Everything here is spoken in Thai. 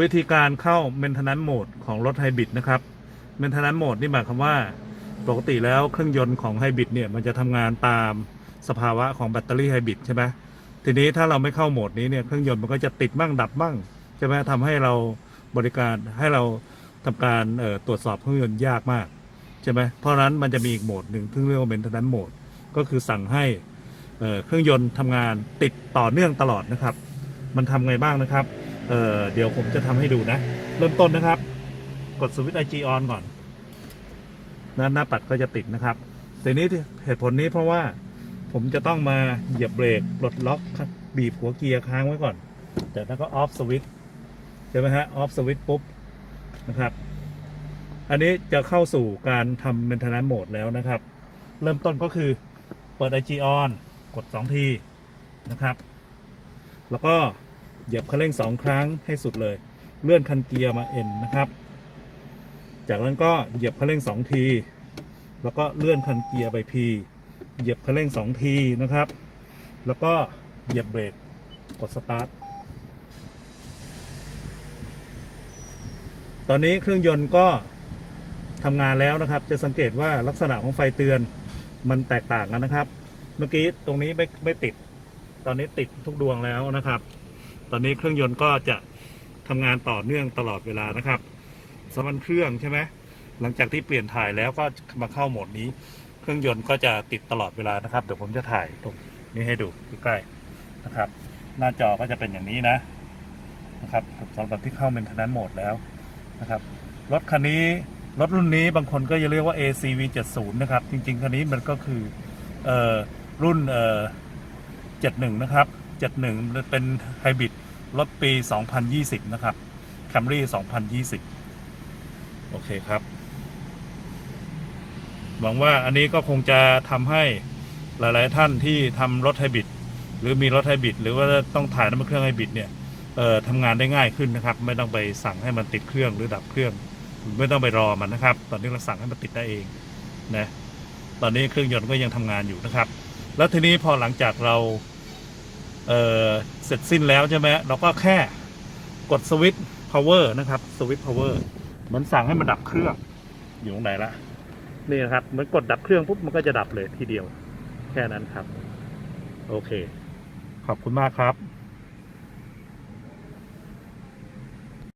วิธีการเข้า maintenance mode ของรถไฮบริดนะครับ maintenance mode นี่หมายความว่าปกติแล้วเครื่องยนต์ของไฮบริดเนี่ยมันจะทำงานตามสภาวะของแบตเตอรี่ไฮบริดใช่ไหมทีนี้ถ้าเราไม่เข้าโหมดนี้เนี่ยเครื่องยนต์มันก็จะติดบ้างดับบ้างใช่ไหมทำให้เราบริการให้เราทำการตรวจสอบเครื่องยนต์ยากมากใช่ไหมเพราะนั้นมันจะมีอีกโหมดหนึ่งที่เรียกว่า maintenance mode ก็คือสั่งให้เอ่อเครื่องยนต์ทำงานติดต่อเนื่องตลอดนะครับ มันทำไงบ้างนะครับ เออเดี๋ยวผมจะทำให้ดูนะ เริ่มต้นนะครับ กดสวิตช์ IG on ก่อนหน้าหน้าปัดก็จะติดนะครับแต่นี้เหตุผลนี้เพราะว่าผมจะต้องมาเหยียบเบรกปลดล็อกครับบีบหัวเกียร์ค้างไว้ก่อนจากนั้นก็ออฟสวิตช์ใช่ไหมฮะออฟสวิตช์ปุ๊บนะครับ อันนี้จะเข้าสู่การทำ maintenance mode แล้วนะครับ เริ่มต้นก็คือเปิด IG on กด 2 ทีนะครับ แล้วก็ เหยียบคันเร่ง2ครั้งให้สุดเลย เลื่อนคันเกียร์มา N นนะครับ จากนั้นก็เหยียบคันเร่ง2ที แล้วก็เลื่อนคันเกียร์ไป P เหยียบคันเร่ง2ทีนะครับ แล้วก็เหยียบเบรกกดสตาร์ทตอนนี้เครื่องยนต์ก็ทำงานแล้วนะครับ จะสังเกตว่าลักษณะของไฟเตือนมันแตกต่างกันนะครับ เมื่อกี้ตรงนี้ไม่ไม่ติด ตอนนี้ติดทุกดวงแล้วนะครับ ตอนนี้เครื่องยนต์ก็จะทำงานต่อเนื่องตลอดเวลานะครับสำหรับเครื่องใช่ไหมหลังจากที่เปลี่ยนถ่ายแล้วก็มาเข้าโหมดนี้ เครื่องยนต์ก็จะติดตลอดเวลานะครับ เดี๋ยวผมจะถ่ายตรงนี้ให้ดูใกล้ๆนะครับ หน้าจอก็จะเป็นอย่างนี้นะนะครับสำหรับที่เข้าเป็นทันโหมดแล้วนะครับรถคันนี้รถรุ่นนี้บางคนก็จะเรียกว่า ACV 70นะครับ จริงๆ คันนี้มันก็คือออรุ่นเ71นะครับ 71 เป็นไฮบริดรถปี 2020 นะครับ Camry 2020 โอเคครับ หวังว่าอันนี้ก็คงจะทำให้หลาย ๆ ท่านที่ทำรถไฮบริดหรือมีรถไฮบริดหรือว่าต้องถ่ายน้ำมันเครื่องไฮบริดเนี่ยเอ่อทำงานได้ง่ายขึ้นนะครับ ไม่ต้องไปสั่งให้มันติดเครื่องหรือดับเครื่อง ไม่ต้องไปรอมันนะครับ ตอนนี้เราสั่งให้มันติดได้เองนะตอนนี้เครื่องยนต์ก็ยังทำงานอยู่นะครับ แล้วทีนี้พอหลังจากเรา เเสร็จสิ้นแล้วใช่ไหมเราก็แค่กดสวิตช์ power นะครับสวิตช์ power เหมือนสั่งให้มันดับเครื่องอยู่ตรงไหนละนี่นะครับเหมือนกดดับเครื่องปุ๊บมันก็จะดับเลยทีเดียว แค่นั้นครับ โอเค ขอบคุณมากครับ